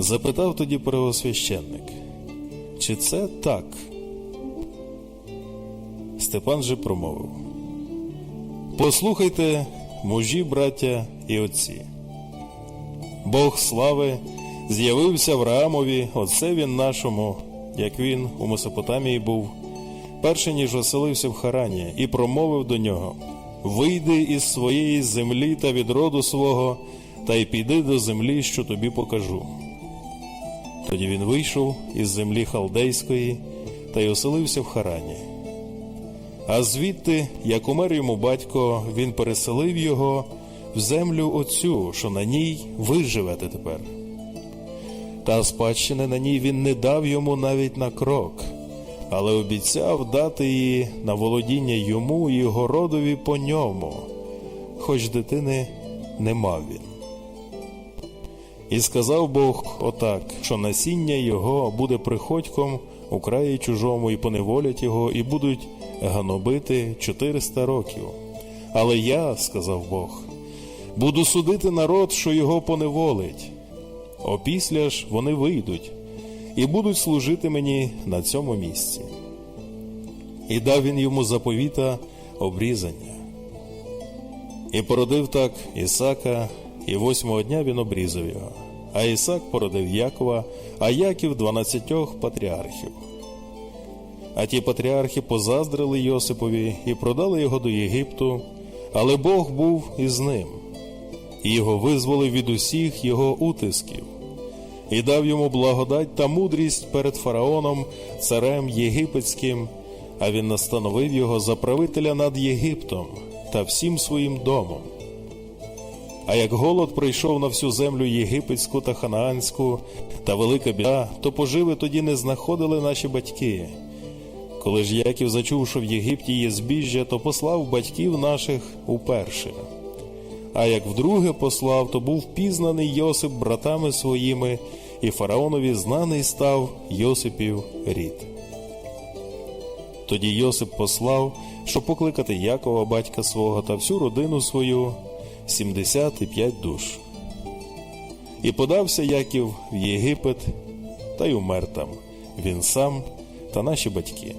Запитав тоді первосвященник, чи це так? Степан же промовив: Послухайте, мужі, браття і отці. Бог слави з'явився Авраамові, отцеві нашому, як він у Месопотамії був, перше ніж оселився в Харані, і промовив до нього: Вийди із своєї землі та від роду свого, та й піди до землі, що тобі покажу. Тоді він вийшов із землі халдейської та й оселився в Харані. А звідти, як умер йому батько, він переселив його в землю оцю, що на ній ви живете тепер. Та спадщини на ній він не дав йому навіть на крок, але обіцяв дати її на володіння йому і його родові по ньому, хоч дитини не мав він. І сказав Бог отак, що насіння його буде приходьком у краї чужому, і поневолять його, і будуть ганобити 400 років. Але я, сказав Бог, буду судити народ, що його поневолить. Опісля ж вони вийдуть і будуть служити мені на цьому місці. І дав він йому заповіта обрізання. І породив так Ісака, і восьмого дня він обрізав його. А Ісак породив Якова, а Яків дванадцятьох патріархів. А ті патріархи позаздрили Йосипові і продали його до Єгипту, але Бог був із ним, і його визволив від усіх його утисків, і дав йому благодать та мудрість перед фараоном, царем єгипетським, а він настановив його за правителя над Єгиптом та всім своїм домом. А як голод прийшов на всю землю єгипетську та ханаанську, та велика біда, то поживи тоді не знаходили наші батьки. Коли ж Яків зачув, що в Єгипті є збіжжя, то послав батьків наших уперше. А як вдруге послав, то був пізнаний Йосип братами своїми, і фараонові знаний став Йосипів рід. Тоді Йосип послав, щоб покликати Якова, батька свого, та всю родину свою, сімдесят і п'ять душ. І подався Яків в Єгипет, та й умер там, він сам та наші батьки.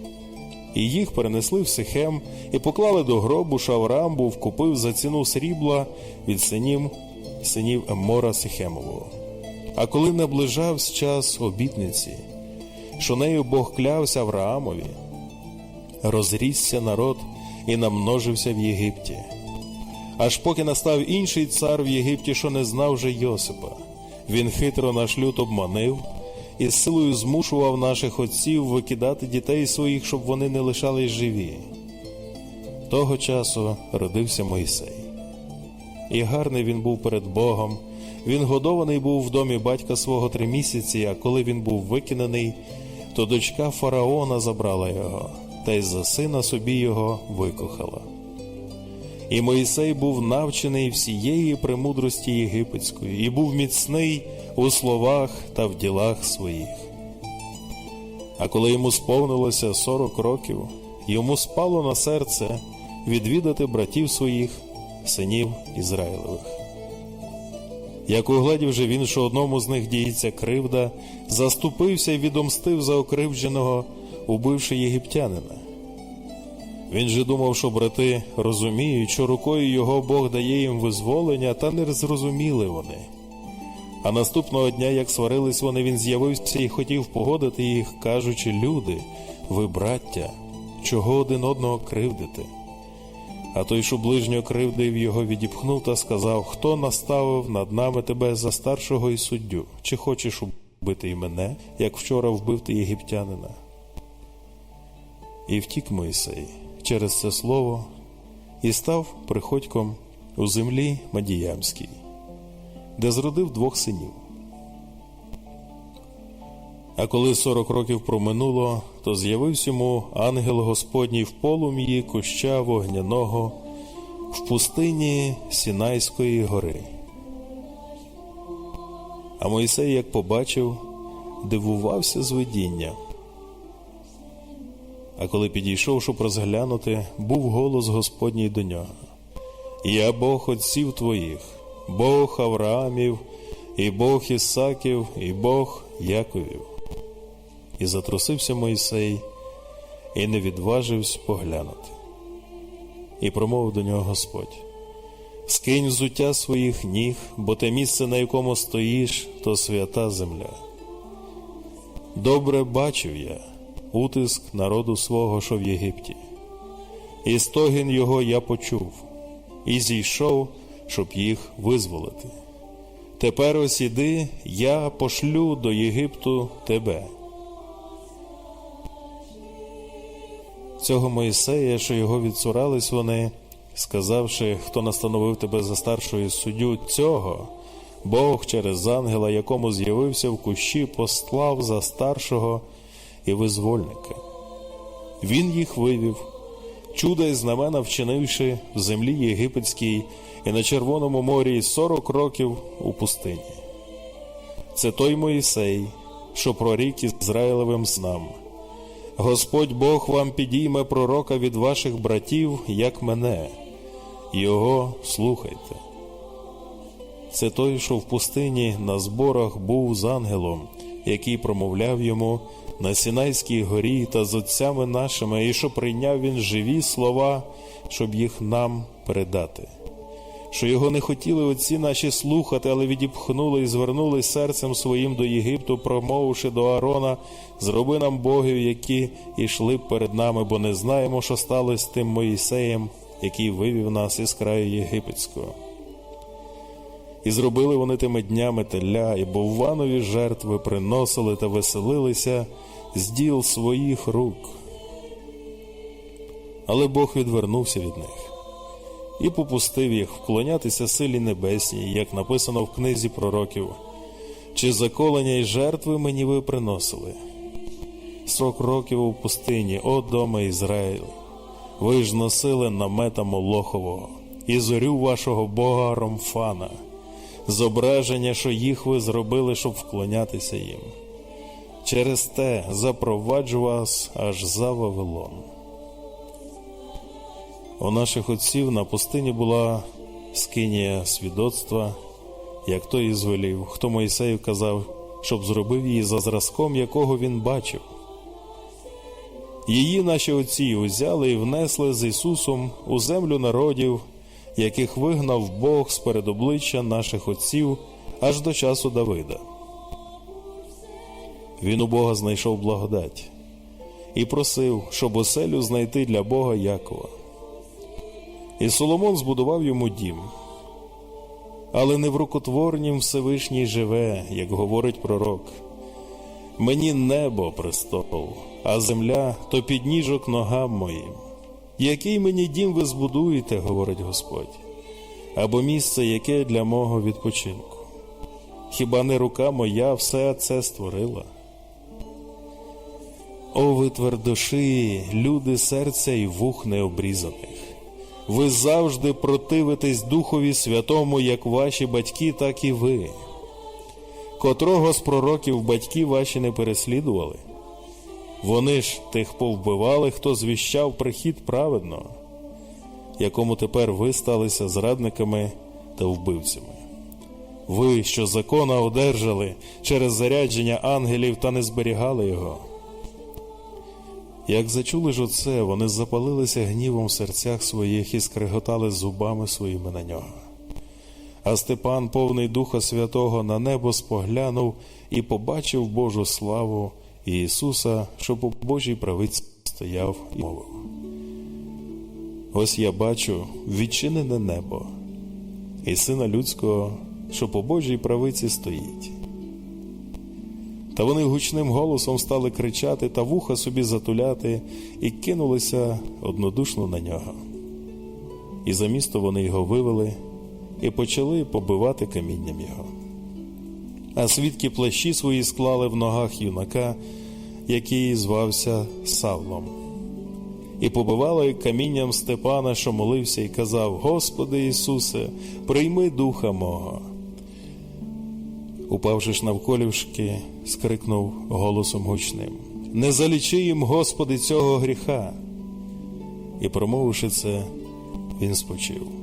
І їх перенесли в Сихем і поклали до гробу, що Авраам був купив за ціну срібла від синів синів Еммора Сихемового. А коли наближався час обітниці, що нею Бог клявся Авраамові, розрісся народ і намножився в Єгипті. Аж поки настав інший цар в Єгипті, що не знав же Йосипа, він хитро наш люд обманив і з силою змушував наших отців викидати дітей своїх, щоб вони не лишались живі. Того часу родився Мойсей. І гарний він був перед Богом. Він годований був в домі батька свого три місяці, а коли він був викинений, то дочка фараона забрала його, та й за сина собі його викохала. І Моїсей був навчений всієї премудрості єгипетської, і був міцний у словах та в ділах своїх. А коли йому сповнилося сорок років, йому спало на серце відвідати братів своїх, синів Ізраїлевих. Як угледів же він, що одному з них діється кривда, заступився і відомстив за окривдженого, убивши єгиптянина. Він же думав, що брати розуміють, що рукою його Бог дає їм визволення, та не зрозуміли вони. А наступного дня, як сварились вони, він з'явився і хотів погодити їх, кажучи, люди, ви, браття, чого один одного кривдите? А той, що ближнього кривдив, його відіпхнув та сказав, хто наставив над нами тебе за старшого і суддю, чи хочеш убити і мене, як вчора вбив ти єгиптянина? І втік Мойсей через це слово і став приходьком у землі Мадіямській, де зродив двох синів. А коли сорок років проминуло, то з'явився йому ангел Господній в полум'ї куща вогняного в пустині Сінайської гори. А Мойсей, як побачив, дивувався з видіння. А коли підійшов, щоб розглянути, був голос Господній до нього. Я Бог отців твоїх, Бог Авраамів, і Бог Ісаків, і Бог Яковів. І затрусився Мойсей, і не відважився поглянути. І промовив до нього Господь: Скинь взуття своїх ніг, бо те місце, на якому стоїш, то свята земля. Добре бачив я утиск народу свого, що в Єгипті, і стогін його я почув, і зійшов, щоб їх визволити. Тепер ось іди, я пошлю до Єгипту тебе. Цього Моїсея, що його відсурались вони, сказавши, хто настановив тебе за старшою суддю цього, Бог через ангела, якому з'явився в кущі, послав за старшого і визвольника. Він їх вивів, чуда й знамена вчинивши в землі єгипетській і на Червоному морі сорок років у пустині. Це той Моїсей, що прорік Ізраїлевим снам. Господь Бог вам підійме пророка від ваших братів, як мене, його слухайте. Це той, що в пустині на зборах був з ангелом, який промовляв йому на Сінайській горі та з отцями нашими, і що прийняв він живі слова, щоб їх нам передати. Що його не хотіли отці наші слухати, але відіпхнули і звернули серцем своїм до Єгипту, промовивши до Аарона, зроби нам богів, які йшли перед нами, бо не знаємо, що сталося з тим Моїсеєм, який вивів нас із краю єгипетського. І зробили вони тими днями теля, і бовванові жертви приносили та веселилися з діл своїх рук. Але Бог відвернувся від них і попустив їх вклонятися силі небесній, як написано в книзі пророків, чи заколення й жертви мені ви приносили. Сорок років у пустині, о дома Ізраїль, ви ж носили намета Молохового і зорю вашого Бога Ромфана, зображення, що їх ви зробили, щоб вклонятися їм. Через те запроваджу вас аж за Вавилон. У наших отців на пустині була скинія свідоцтва, як той і звелів, хто Моїсею казав, щоб зробив її за зразком, якого він бачив. Її наші отці узяли і внесли з Ісусом у землю народів, яких вигнав Бог з перед обличчя наших отців аж до часу Давида. Він у Бога знайшов благодать і просив, щоб оселю знайти для Бога Якова. І Соломон збудував йому дім. Але не в рукотворнім Всевишній живе, як говорить пророк. Мені небо престол, а земля то підніжок ногам моїм. Який мені дім ви збудуєте, говорить Господь, або місце, яке для мого відпочинку. Хіба не рука моя все це створила? О, ви твердошиї, люди серця і вух необрізаних. Ви завжди противитесь Духові Святому, як ваші батьки, так і ви. Котрого з пророків батьки ваші не переслідували? Вони ж тих повбивали, хто звіщав прихід праведного, якому тепер ви сталися зрадниками та вбивцями. Ви, що закона одержали через зарядження ангелів та не зберігали його. Як зачули ж оце, вони запалилися гнівом в серцях своїх і скриготали зубами своїми на нього. А Степан, повний Духа Святого, на небо споглянув і побачив Божу славу і Ісуса, що по Божій правиці стояв і мовив. Ось я бачу відчинене небо і сина людського, що по Божій правиці стоїть. Та вони гучним голосом стали кричати та вуха собі затуляти і кинулися однодушно на нього. І за місто вони його вивели і почали побивати камінням його. А свідки плащі свої склали в ногах юнака, який звався Савлом, і побивали камінням Степана, що молився, і казав: Господи Ісусе, прийми духа мого. Упавши ж навколішки, скрикнув голосом гучним: Не залічи їм, Господи, цього гріха. І, промовивши це, він спочив.